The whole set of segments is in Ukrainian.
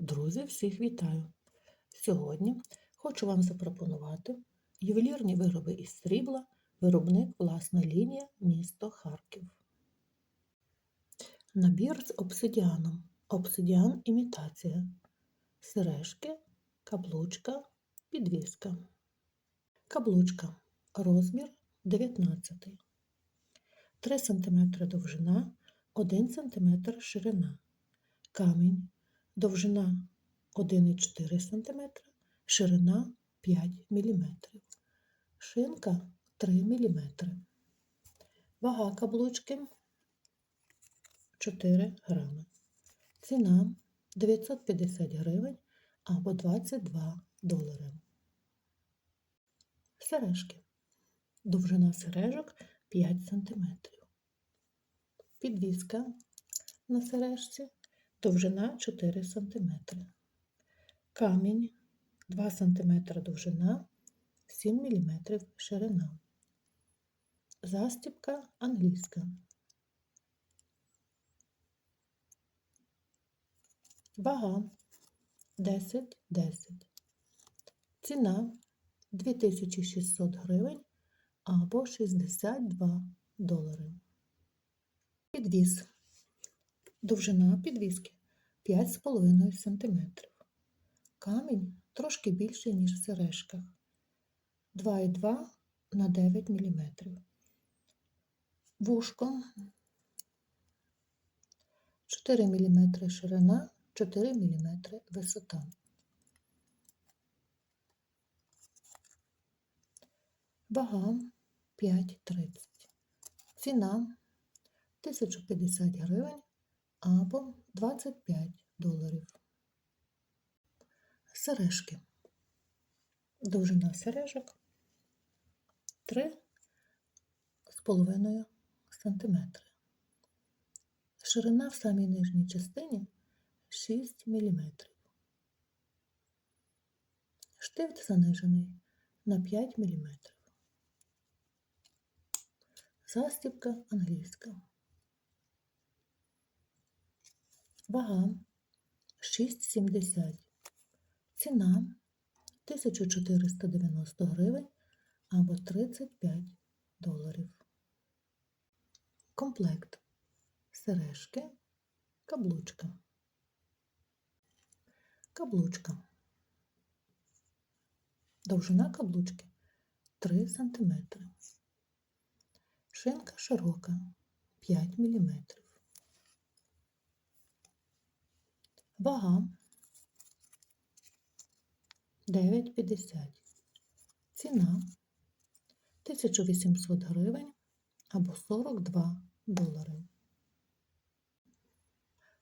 Друзі, всіх вітаю! Сьогодні хочу вам запропонувати ювелірні вироби із срібла, виробник власна лінія, місто Харків. Набір з обсидіаном. Обсидіан імітація. Сережки, каблучка, підвіска. Каблучка. Розмір 19. 3 см довжина, 1 см ширина. Камінь. Довжина 1,4 см, ширина 5 мм. Шинка 3 мм. Вага каблучки 4 грами. Ціна 950 гривень або 22 долари. Сережки. Довжина сережок 5 см. Підвіска на сережці довжина 4 см. Камінь 2 см довжина, 7 мм ширина. Застібка англійська. Вага 10-10. Ціна 2600 гривень або 62 долари. Підвіз. Довжина підвіски 5,5 см. Камінь трошки більший, ніж в сережках 2,2 на 9 мм. Вушко 4 мм ширина, 4 мм висота. Вага 5,30. Ціна 1050 гривень або 25 доларів. Сережки. Довжина сережок 3,5 см. Ширина в самій нижній частині 6 мм. Штифт занижений на 5 мм. Застібка англійська. Вага 6,70. Ціна 1490 гривень або 35 доларів. Комплект. Сережки, каблучка. Каблучка. Довжина каблучки 3 см. Шинка широка 5 мм. Вага 9,50. Ціна 1800 гривень або 42 долари.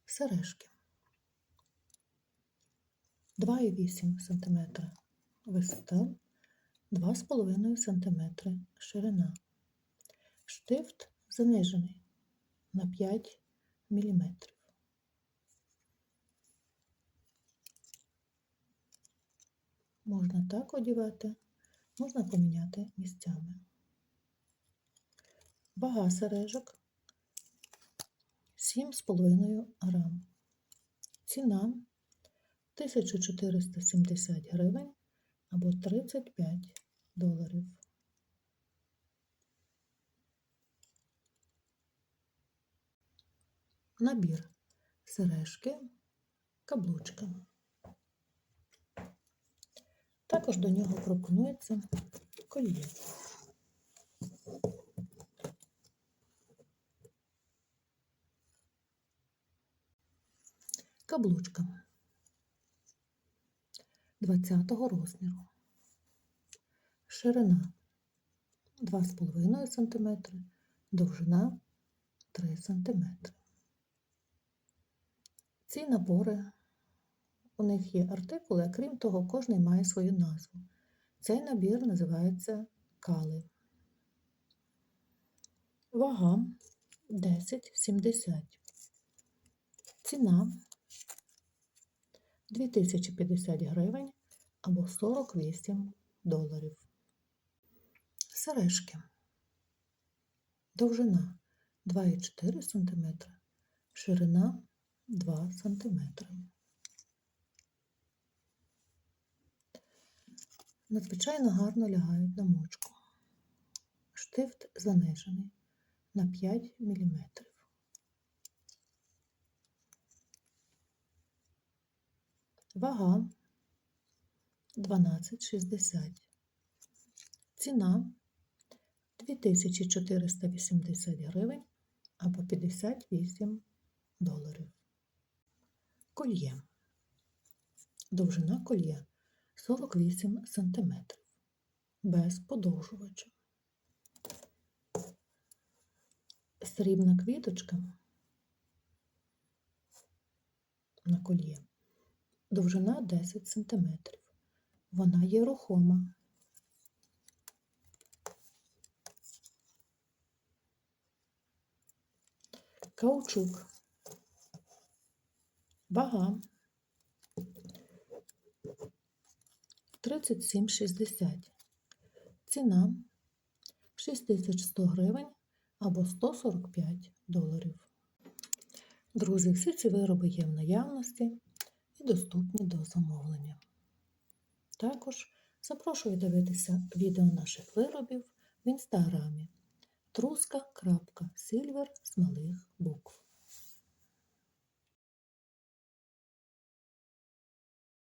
Сережки 2,8 см висота, 2,5 см ширина. Штифт занижений на 5 мм. Можна так одівати, можна поміняти місцями. Вага сережок 7,5 грам. Ціна 1470 гривень або 35 доларів. Набір сережки, каблучка. Також до нього пропонується кольє. Каблучка 20 розміру. Ширина 2,5 см, довжина 3 см. Ці набори у них є артикули, а крім того, кожний має свою назву. Цей набір називається кали. Вага 10,70. Ціна 2050 гривень або 48 доларів. Сережки. Довжина 2,4 см, ширина 2 см. Надзвичайно гарно лягають на мочку. Штифт занижений на 5 мм. Вага 12,60. Ціна 2480 гривень або 58 доларів. Кольє. Довжина кольє 48 см. Без подовжувача. Срібна квіточка на кольє. Довжина 10 см. Вона є рухома. Каучук. Вага 37,60. Ціна 6100 гривень або 145 доларів. Друзі, всі ці вироби є в наявності і доступні до замовлення. Також запрошую дивитися відео наших виробів в інстаграмі truska.silver з малих букв.